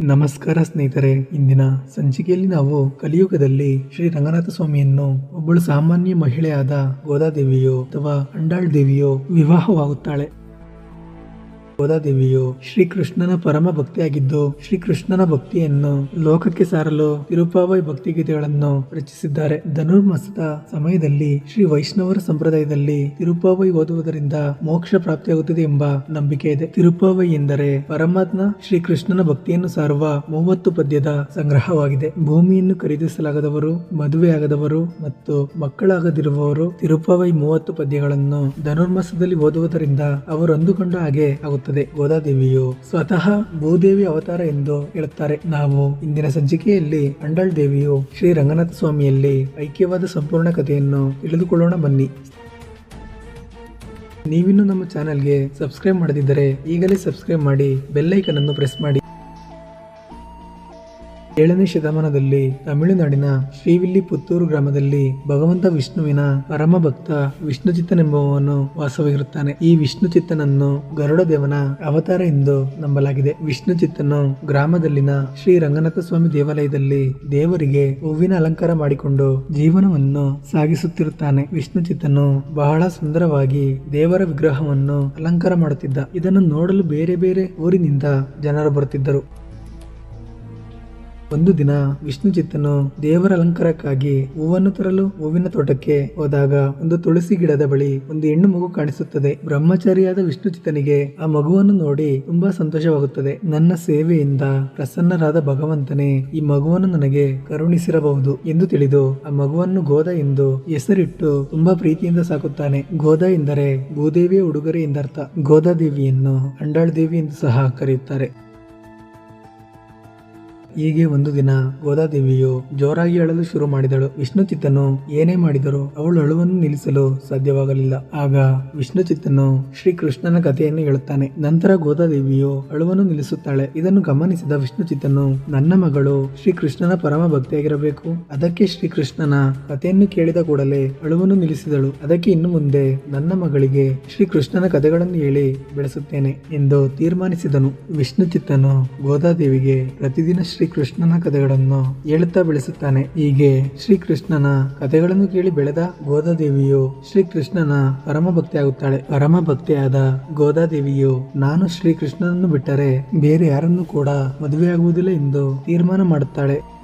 ನಮಸ್ಕಾರ ಸ್ನೇಹಿತರೆ, ಇಂದಿನ ಸಂಚಿಕೆಯಲ್ಲಿ ನಾವು ಕಲಿಯುಗದಲ್ಲಿ ಶ್ರೀ ರಂಗನಾಥ ಸ್ವಾಮಿಯನ್ನು ಒಬ್ಬಳು ಸಾಮಾನ್ಯ ಮಹಿಳೆಯಾದ ಗೋದಾದೇವಿಯೋ ಅಥವಾ ಅಂಡಾಳ್ ದೇವಿಯೋ ವಿವಾಹವಾಗುತ್ತಾಳೆ. ಗೋದಾದೇವಿಯು ಶ್ರೀಕೃಷ್ಣನ ಪರಮ ಭಕ್ತಿಯಾಗಿದ್ದು ಶ್ರೀಕೃಷ್ಣನ ಭಕ್ತಿಯನ್ನು ಲೋಕಕ್ಕೆ ಸಾರಲು ತಿರುಪಾವೈ ಭಕ್ತಿಗೀತೆಗಳನ್ನು ರಚಿಸಿದ್ದಾರೆ. ಧನುರ್ಮಾಸದ ಸಮಯದಲ್ಲಿ ಶ್ರೀ ವೈಷ್ಣವರ ಸಂಪ್ರದಾಯದಲ್ಲಿ ತಿರುಪಾವೈ ಓದುವುದರಿಂದ ಮೋಕ್ಷ ಪ್ರಾಪ್ತಿಯಾಗುತ್ತದೆ ಎಂಬ ನಂಬಿಕೆ ಇದೆ. ತಿರುಪಾವೈ ಎಂದರೆ ಪರಮಾತ್ಮ ಶ್ರೀಕೃಷ್ಣನ ಭಕ್ತಿಯನ್ನು ಸಾರುವ ಮೂವತ್ತು ಪದ್ಯದ ಸಂಗ್ರಹವಾಗಿದೆ. ಭೂಮಿಯನ್ನು ಖರೀದಿಸಲಾಗದವರು ಮದುವೆಯಾಗದವರು ಮತ್ತು ಮಕ್ಕಳಾಗದಿರುವವರು ತಿರುಪಾವೈ ಮೂವತ್ತು ಪದ್ಯಗಳನ್ನು ಧನುರ್ಮಾಸದಲ್ಲಿ ಓದುವುದರಿಂದ ಅವರು ಅಂದುಕೊಂಡ ಹಾಗೆ ಆಗುತ್ತದೆ. ಗೋದಾದೇವಿಯು ಸ್ವತಃ ಭೂದೇವಿ ಅವತಾರ ಎಂದು ಹೇಳುತ್ತಾರೆ. ನಾವು ಇಂದಿನ ಸಂಚಿಕೆಯಲ್ಲಿ ಅಂಡಾಳ್ ದೇವಿಯು ಶ್ರೀ ರಂಗನಾಥ ಸ್ವಾಮಿಯಲ್ಲಿ ಐಕ್ಯವಾದ ಸಂಪೂರ್ಣ ಕಥೆಯನ್ನು ತಿಳಿದುಕೊಳ್ಳೋಣ ಬನ್ನಿ. ನೀವಿನ್ನು ನಮ್ಮ ಚಾನೆಲ್ಗೆ ಸಬ್ಸ್ಕ್ರೈಬ್ ಮಾಡದಿದ್ದರೆ ಈಗಲೇ ಸಬ್ಸ್ಕ್ರೈಬ್ ಮಾಡಿ ಬೆಲ್ಲೈಕನ್ ಅನ್ನು ಪ್ರೆಸ್ ಮಾಡಿ. ಏಳನೇ ಶತಮಾನದಲ್ಲಿ ತಮಿಳುನಾಡಿನ ಶ್ರೀವಿಲ್ಲಿ ಪುತ್ತೂರು ಗ್ರಾಮದಲ್ಲಿ ಭಗವಂತ ವಿಷ್ಣುವಿನ ಪರಮ ಭಕ್ತ ವಿಷ್ಣುಚಿತ್ತನೆಂಬುವವನು ವಾಸವಾಗಿರುತ್ತಾನೆ. ಈ ವಿಷ್ಣುಚಿತ್ತನನ್ನು ಗರುಡ ದೇವನ ಅವತಾರ ಎಂದು ನಂಬಲಾಗಿದೆ. ವಿಷ್ಣುಚಿತ್ತನು ಗ್ರಾಮದಲ್ಲಿನ ಶ್ರೀ ರಂಗನಾಥ ಸ್ವಾಮಿ ದೇವಾಲಯದಲ್ಲಿ ದೇವರಿಗೆ ಹೂವಿನ ಅಲಂಕಾರ ಮಾಡಿಕೊಂಡು ಜೀವನವನ್ನು ಸಾಗಿಸುತ್ತಿರುತ್ತಾನೆ. ವಿಷ್ಣುಚಿತ್ತನು ಬಹಳ ಸುಂದರವಾಗಿ ದೇವರ ವಿಗ್ರಹವನ್ನು ಅಲಂಕಾರ ಮಾಡುತ್ತಿದ್ದ. ಇದನ್ನು ನೋಡಲು ಬೇರೆ ಬೇರೆ ಊರಿನಿಂದ ಜನರು ಬರುತ್ತಿದ್ದರು. ಒಂದು ದಿನ ವಿಷ್ಣು ಚಿತ್ತನು ದೇವರ ಅಲಂಕಾರಕ್ಕಾಗಿ ಹೂವನ್ನು ತರಲು ಹೂವಿನ ತೋಟಕ್ಕೆ ಹೋದಾಗ ಒಂದು ತುಳಸಿ ಗಿಡದ ಬಳಿ ಒಂದು ಹೆಣ್ಣು ಮಗು ಕಾಣಿಸುತ್ತದೆ. ಬ್ರಹ್ಮಚಾರಿಯಾದ ವಿಷ್ಣು ಚಿತ್ತನಿಗೆ ಆ ಮಗುವನ್ನು ನೋಡಿ ತುಂಬಾ ಸಂತೋಷವಾಗುತ್ತದೆ. ನನ್ನ ಸೇವೆಯಿಂದ ಪ್ರಸನ್ನರಾದ ಭಗವಂತನೇ, ಈ ಮಗುವನ್ನು ನನಗೆ ಕರುಣಿಸಿರಬಹುದು ಎಂದು ತಿಳಿದು ಆ ಮಗುವನ್ನು ಗೋದ ಎಂದು ಹೆಸರಿಟ್ಟು ತುಂಬಾ ಪ್ರೀತಿಯಿಂದ ಸಾಕುತ್ತಾನೆ. ಗೋದ ಎಂದರೆ ಭೂದೇವಿಯ ಉಡುಗೊರೆ ಎಂದರ್ಥ. ಗೋದಾದೇವಿಯನ್ನು ಅಂಡಾಳ್ ದೇವಿ ಎಂದು ಸಹ ಕರೆಯುತ್ತಾರೆ. ಹೀಗೆ ಒಂದು ದಿನ ಗೋದಾದೇವಿಯು ಜೋರಾಗಿ ಅಳಲು ಶುರು ಮಾಡಿದಳು. ವಿಷ್ಣುಚಿತ್ತನು ಏನೇ ಮಾಡಿದರೂ ಅವಳು ಅಳುವನ್ನು ನಿಲ್ಲಿಸಲು ಸಾಧ್ಯವಾಗಲಿಲ್ಲ. ಆಗ ವಿಷ್ಣುಚಿತ್ತನು ಶ್ರೀಕೃಷ್ಣನ ಕಥೆಯನ್ನು ಹೇಳುತ್ತಾನೆ. ನಂತರ ಗೋದಾದೇವಿಯು ಅಳುವನ್ನು ನಿಲ್ಲಿಸುತ್ತಾಳೆ. ಇದನ್ನು ಗಮನಿಸಿದ ವಿಷ್ಣುಚಿತ್ತನು ನನ್ನ ಮಗಳು ಶ್ರೀಕೃಷ್ಣನ ಪರಮ ಭಕ್ತಿಯಾಗಿರಬೇಕು. ಅದಕ್ಕೆ ಶ್ರೀಕೃಷ್ಣನ ಕಥೆಯನ್ನು ಕೇಳಿದ ಕೂಡಲೇ ಅಳುವನ್ನು ನಿಲ್ಲಿಸಿದಳು. ಅದಕ್ಕೆ ಇನ್ನು ಮುಂದೆ ನನ್ನ ಮಗಳಿಗೆ ಶ್ರೀಕೃಷ್ಣನ ಕಥೆಗಳನ್ನು ಹೇಳಿ ಬೆಳೆಸುತ್ತೇನೆ ಎಂದು ತೀರ್ಮಾನಿಸಿದನು. ವಿಷ್ಣುಚಿತ್ತನು ಗೋದಾದೇವಿಗೆ ಪ್ರತಿದಿನ ಶ್ರೀಕೃಷ್ಣನ ಕಥೆಗಳನ್ನು ಹೇಳುತ್ತಾ ಬೆಳೆಸುತ್ತಾನೆ. ಹೀಗೆ ಶ್ರೀಕೃಷ್ಣನ ಕಥೆಗಳನ್ನು ಕೇಳಿ ಬೆಳೆದ ಗೋದಾದೇವಿಯು ಶ್ರೀಕೃಷ್ಣನ ಪರಮ ಭಕ್ತಿಯಾಗುತ್ತಾಳೆ ಪರಮ ಭಕ್ತಿಯಾದ ಗೋದಾದೇವಿಯು, ನಾನು ಶ್ರೀಕೃಷ್ಣನನ್ನು ಬಿಟ್ಟರೆ ಬೇರೆ ಯಾರನ್ನು ಕೂಡ ಮದುವೆಯಾಗುವುದಿಲ್ಲ ಎಂದು ತೀರ್ಮಾನ ಮಾಡುತ್ತಾಳೆ.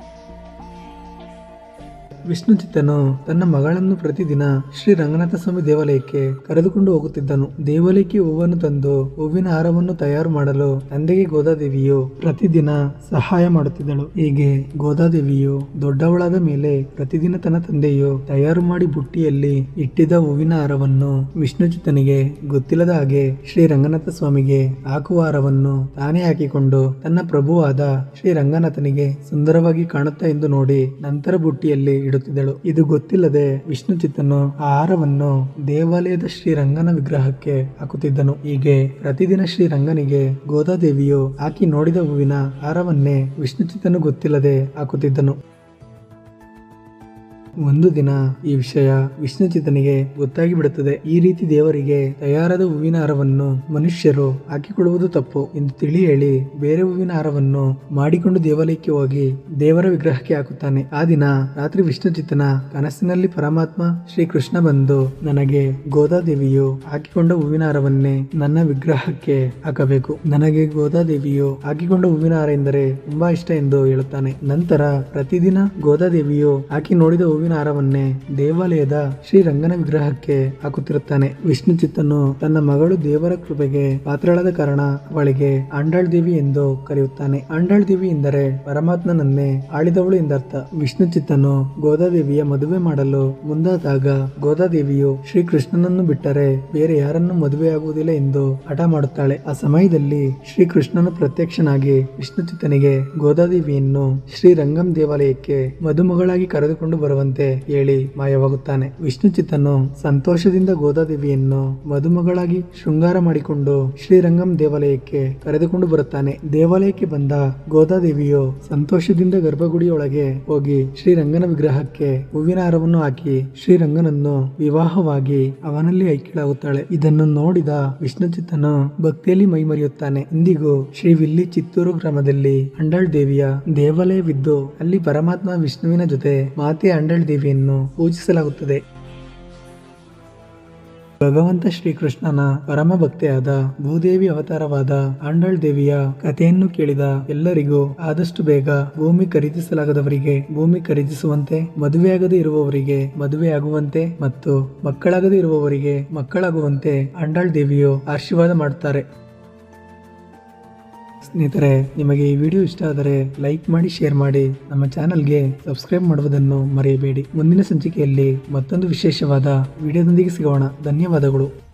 ವಿಷ್ಣುಚಿತ್ತನು ತನ್ನ ಮಗಳನ್ನು ಪ್ರತಿದಿನ ಶ್ರೀ ರಂಗನಾಥ ಸ್ವಾಮಿ ದೇವಾಲಯಕ್ಕೆ ಕರೆದುಕೊಂಡು ಹೋಗುತ್ತಿದ್ದನು. ದೇವಾಲಯಕ್ಕೆ ಹೂವನ್ನು ತಂದು ಹೂವಿನ ಹಾರವನ್ನು ತಯಾರು ಮಾಡಲು ತಂದೆಗೆ ಗೋದಾದೇವಿಯು ಪ್ರತಿದಿನ ಸಹಾಯ ಮಾಡುತ್ತಿದ್ದಳು. ಹೀಗೆ ಗೋದಾದೇವಿಯು ದೊಡ್ಡವಳಾದ ಮೇಲೆ ಪ್ರತಿದಿನ ತನ್ನ ತಂದೆಯು ತಯಾರು ಮಾಡಿ ಬುಟ್ಟಿಯಲ್ಲಿ ಇಟ್ಟಿದ್ದ ಹೂವಿನ ಹಾರವನ್ನು ವಿಷ್ಣುಚಿತ್ತನಿಗೆ ಗೊತ್ತಿಲ್ಲದ ಹಾಗೆ ಶ್ರೀ ರಂಗನಾಥ ಸ್ವಾಮಿಗೆ ಹಾಕುವ ಹಾರವನ್ನು ತಾನೇ ಹಾಕಿಕೊಂಡು ತನ್ನ ಪ್ರಭುವಾದ ಶ್ರೀ ರಂಗನಾಥನಿಗೆ ಸುಂದರವಾಗಿ ಕಾಣುತ್ತಾ ಎಂದು ನೋಡಿ ನಂತರ ಬುಟ್ಟಿಯಲ್ಲಿ ಇಡುತ್ತಿದ್ದಳು ಇದು ಗೊತ್ತಿಲ್ಲದೆ ವಿಷ್ಣು ಚಿತ್ತನು ಆ ಹಾರವನ್ನು ದೇವಾಲಯದ ಶ್ರೀರಂಗನ ವಿಗ್ರಹಕ್ಕೆ ಹಾಕುತ್ತಿದ್ದನು. ಹೀಗೆ ಪ್ರತಿದಿನ ಶ್ರೀರಂಗನಿಗೆ ಗೋದಾದೇವಿಯು ಹಾಕಿ ನೋಡಿದ ಹೂವಿನ ಹಾರವನ್ನೇ ವಿಷ್ಣು ಚಿತ್ತನು ಗೊತ್ತಿಲ್ಲದೆ ಹಾಕುತ್ತಿದ್ದನು. ಒಂದು ದಿನ ಈ ವಿಷಯ ವಿಷ್ಣುಚಿತನಿಗೆ ಗೊತ್ತಾಗಿ ಬಿಡುತ್ತದೆ. ಈ ರೀತಿ ದೇವರಿಗೆ ತಯಾರಾದ ಹೂವಿನ ಹಾರವನ್ನು ಮನುಷ್ಯರು ಹಾಕಿಕೊಳ್ಳುವುದು ತಪ್ಪು ಎಂದು ತಿಳಿ ಹೇಳಿ ಬೇರೆ ಹೂವಿನ ಹಾರವನ್ನು ಮಾಡಿಕೊಂಡು ದೇವಾಲಯಕ್ಕೆ ಹೋಗಿ ದೇವರ ವಿಗ್ರಹಕ್ಕೆ ಹಾಕುತ್ತಾನೆ. ಆ ದಿನ ರಾತ್ರಿ ವಿಷ್ಣುಚಿತನ ಕನಸಿನಲ್ಲಿ ಪರಮಾತ್ಮ ಶ್ರೀ ಕೃಷ್ಣ ಬಂದು ನನಗೆ ಗೋದಾದೇವಿಯು ಹಾಕಿಕೊಂಡ ಹೂವಿನ ಹಾರವನ್ನೇ ನನ್ನ ವಿಗ್ರಹಕ್ಕೆ ಹಾಕಬೇಕು. ನನಗೆ ಗೋದಾದೇವಿಯು ಹಾಕಿಕೊಂಡ ಹೂವಿನ ಹಾರ ಎಂದರೆ ತುಂಬಾ ಇಷ್ಟ ಎಂದು ಹೇಳುತ್ತಾನೆ. ನಂತರ ಪ್ರತಿದಿನ ಗೋದಾದೇವಿಯು ಹಾಕಿ ನೋಡಿದ ಹಾರವನ್ನೇ ದೇವಾಲಯದ ಶ್ರೀ ರಂಗನ ವಿಗ್ರಹಕ್ಕೆ ಹಾಕುತ್ತಿರುತ್ತಾನೆ. ವಿಷ್ಣು ಚಿತ್ತನು ತನ್ನ ಮಗಳು ದೇವರ ಕೃಪೆಗೆ ಪಾತ್ರಳಾದ ಕಾರಣ ಅವಳಿಗೆ ಅಂಡಾಳ್ ದೇವಿ ಎಂದು ಕರೆಯುತ್ತಾನೆ. ಅಂಡಾಳ್ ದೇವಿ ಎಂದರೆ ಪರಮಾತ್ಮನನ್ನೇ ಆಳಿದವಳು ಎಂದರ್ಥ. ವಿಷ್ಣು ಚಿತ್ತನು ಗೋದಾದೇವಿಯ ಮದುವೆ ಮಾಡಲು ಮುಂದಾದಾಗ ಗೋದಾದೇವಿಯು ಶ್ರೀಕೃಷ್ಣನನ್ನು ಬಿಟ್ಟರೆ ಬೇರೆ ಯಾರನ್ನು ಮದುವೆಯಾಗುವುದಿಲ್ಲ ಎಂದು ಹಠ ಮಾಡುತ್ತಾಳೆ. ಆ ಸಮಯದಲ್ಲಿ ಶ್ರೀಕೃಷ್ಣನು ಪ್ರತ್ಯಕ್ಷನಾಗಿ ವಿಷ್ಣು ಚಿತ್ತನಿಗೆ ಗೋದಾದೇವಿಯನ್ನು ಶ್ರೀ ರಂಗಂ ದೇವಾಲಯಕ್ಕೆ ಮದುಮಗಳಾಗಿ ಕರೆದುಕೊಂಡು ಬರುವಂತೆ ಬರುವಂತೆ ಹೇಳಿ ಮಾಯವಾಗುತ್ತಾನೆ. ವಿಷ್ಣುಚಿತ್ತನು ಸಂತೋಷದಿಂದ ಗೋದಾದೇವಿಯನ್ನು ಮದುಮಗಳಾಗಿ ಶೃಂಗಾರ ಮಾಡಿಕೊಂಡು ಶ್ರೀರಂಗಂ ದೇವಾಲಯಕ್ಕೆ ಕರೆದುಕೊಂಡು ಬರುತ್ತಾನೆ. ದೇವಾಲಯಕ್ಕೆ ಬಂದ ಗೋದಾದೇವಿಯು ಸಂತೋಷದಿಂದ ಗರ್ಭಗುಡಿಯೊಳಗೆ ಹೋಗಿ ಶ್ರೀರಂಗನ ವಿಗ್ರಹಕ್ಕೆ ಹೂವಿನ ಹಾರವನ್ನು ಹಾಕಿ ಶ್ರೀರಂಗನನ್ನು ವಿವಾಹವಾಗಿ ಅವನಲ್ಲಿ ಐಕ್ಯಳಾಗುತ್ತಾಳೆ. ಇದನ್ನು ನೋಡಿದ ವಿಷ್ಣುಚಿತ್ತನು ಭಕ್ತಿಯಲ್ಲಿ ಮೈಮರೆಯುತ್ತಾನೆ. ಇಂದಿಗೂ ಶ್ರೀ ವಿಲ್ಲಿ ಚಿತ್ತೂರು ಗ್ರಾಮದಲ್ಲಿ ಅಂಡಾಳ್ ದೇವಿಯ ದೇವಾಲಯವಿದ್ದು ಅಲ್ಲಿ ಪರಮಾತ್ಮ ವಿಷ್ಣುವಿನ ಜೊತೆ ಮಾತೆ ಅಂಡಾಳ್ ದೇವಿಯನ್ನು ಪೂಜಿಸಲಾಗುತ್ತದೆ. ಭಗವಂತ ಶ್ರೀಕೃಷ್ಣನ ಪರಮ ಭಕ್ತೆಯಾದ ಭೂದೇವಿ ಅವತಾರವಾದ ಆಂಡಳ್ ದೇವಿಯ ಕಥೆಯನ್ನು ಕೇಳಿದ ಎಲ್ಲರಿಗೂ ಆದಷ್ಟು ಬೇಗ ಭೂಮಿ ಖರೀದಿಸಲಾಗದವರಿಗೆ ಭೂಮಿ ಖರೀದಿಸುವಂತೆ, ಮದುವೆಯಾಗದೇ ಇರುವವರಿಗೆ ಮದುವೆಯಾಗುವಂತೆ ಮತ್ತು ಮಕ್ಕಳಾಗದೇ ಇರುವವರಿಗೆ ಮಕ್ಕಳಾಗುವಂತೆ ಆಂಡಾಳ್ ದೇವಿಯು ಆಶೀರ್ವಾದ ಮಾಡುತ್ತಾರೆ. ಸ್ನೇಹಿತರೆ, ನಿಮಗೆ ಈ ವಿಡಿಯೋ ಇಷ್ಟ ಆದರೆ ಲೈಕ್ ಮಾಡಿ, ಶೇರ್ ಮಾಡಿ. ನಮ್ಮ ಚಾನೆಲ್ಗೆ ಸಬ್ಸ್ಕ್ರೈಬ್ ಮಾಡುವುದನ್ನು ಮರೆಯಬೇಡಿ. ಮುಂದಿನ ಸಂಚಿಕೆಯಲ್ಲಿ ಮತ್ತೊಂದು ವಿಶೇಷವಾದ ವಿಡಿಯೋದೊಂದಿಗೆ ಸಿಗೋಣ. ಧನ್ಯವಾದಗಳು.